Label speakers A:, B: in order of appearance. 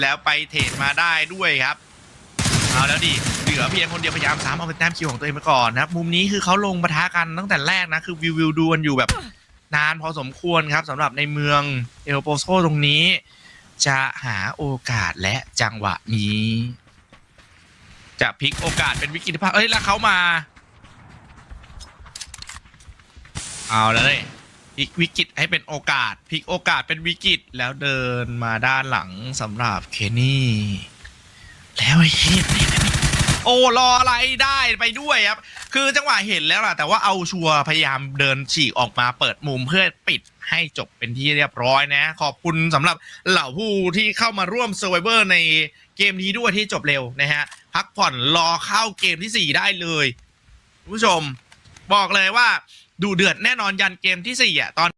A: แล้วไปเทรดมาได้ด้วยครับ เอาแล้วดิ เหลือเพียงคนเดียวพยายามสามเอาเป็นแต้มคิวของตัวเองไปก่อนนะครับ มุมนี้คือเขาลงปะทะกันตั้งแต่แรกนะ คือวิววิวดูกันอยู่แบบนานพอสมควรครับสำหรับในเมืองเอลโปโซตรงนี้ จะหาโอกาสและจังหวะนี้ จะพลิกโอกาสเป็นวิกฤตภาพเอ้ย แล้วเขามา เอาแล้วเลย พลิกวิกฤตให้เป็นโอกาสพลิกโอกาสเป็นวิกฤตแล้วเดินมาด้านหลังสำหรับเคนนี่ แล้วไอ้เฮ็ดนี่นะโอ้รออะไรได้ไปด้วยครับ คือจังหวะเห็นแล้วล่ะ แต่ว่าเอาชัวพยายามเดินฉีกออกมาเปิดมุมเพื่อปิดให้จบเป็นที่เรียบร้อยนะ ขอบคุณสำหรับเหล่าผู้ที่เข้ามาร่วม Survivor ในเกมนี้ด้วยที่จบเร็วนะฮะ พักผ่อนรอเข้าเกมที่ 4 ได้เลยคุณผู้ชม บอกเลยว่าดูเดือดแน่นอนยันเกมที่สี่อะตอน